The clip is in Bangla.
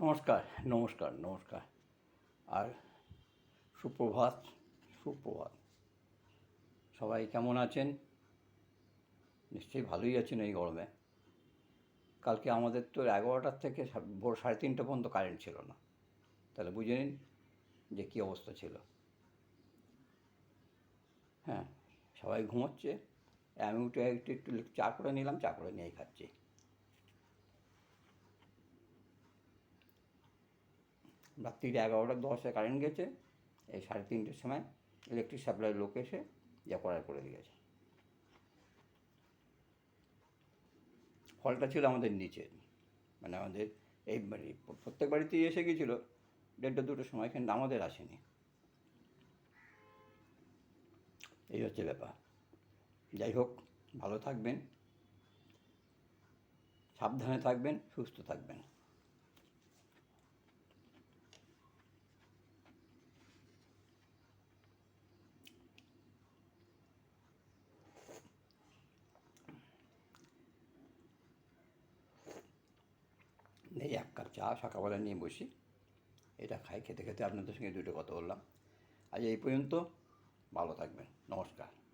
নমস্কার নমস্কার নমস্কার। আর সুপ্রভাত সুপ্রভাত। সবাই কেমন আছেন? নিশ্চয়ই ভালোই আছেন এই গরমে। কালকে আমাদের তো এগারোটার থেকে ভোর সাড়ে তিনটে পর্যন্ত কারেন্ট ছিল না। তাহলে বুঝে নিন যে কী অবস্থা ছিল। হ্যাঁ সবাই ঘুমোচ্ছে। আমি উঠে একটু একটু চা করে নিলাম, চা করে নিয়েই খাচ্ছি। রাত্রির এগারোটা দশে কারেন্ট গেছে। এই সাড়ে তিনটের সময় ইলেকট্রিক সাপ্লাইয়ের লোক এসে যা করার করে দিয়েছে ফলটা ছিল আমাদের নিচে। মানে আমাদের এই বাড়ি, প্রত্যেক বাড়িতেই এসে গিয়েছিল দেড়টা, দুটোর সময় কিন্তু আমাদের আসেনি। এই হচ্ছে ব্যাপার। যাই হোক, ভালো থাকবেন। সাবধানে থাকবেন, সুস্থ থাকবেন। এই এক কাপ চা সকালবেলা নিয়ে বসি। এটা খাই, খেতে খেতে আপনাদের সঙ্গে দুটো কথা বললাম। আজ এই পর্যন্ত, ভালো থাকবেন। নমস্কার।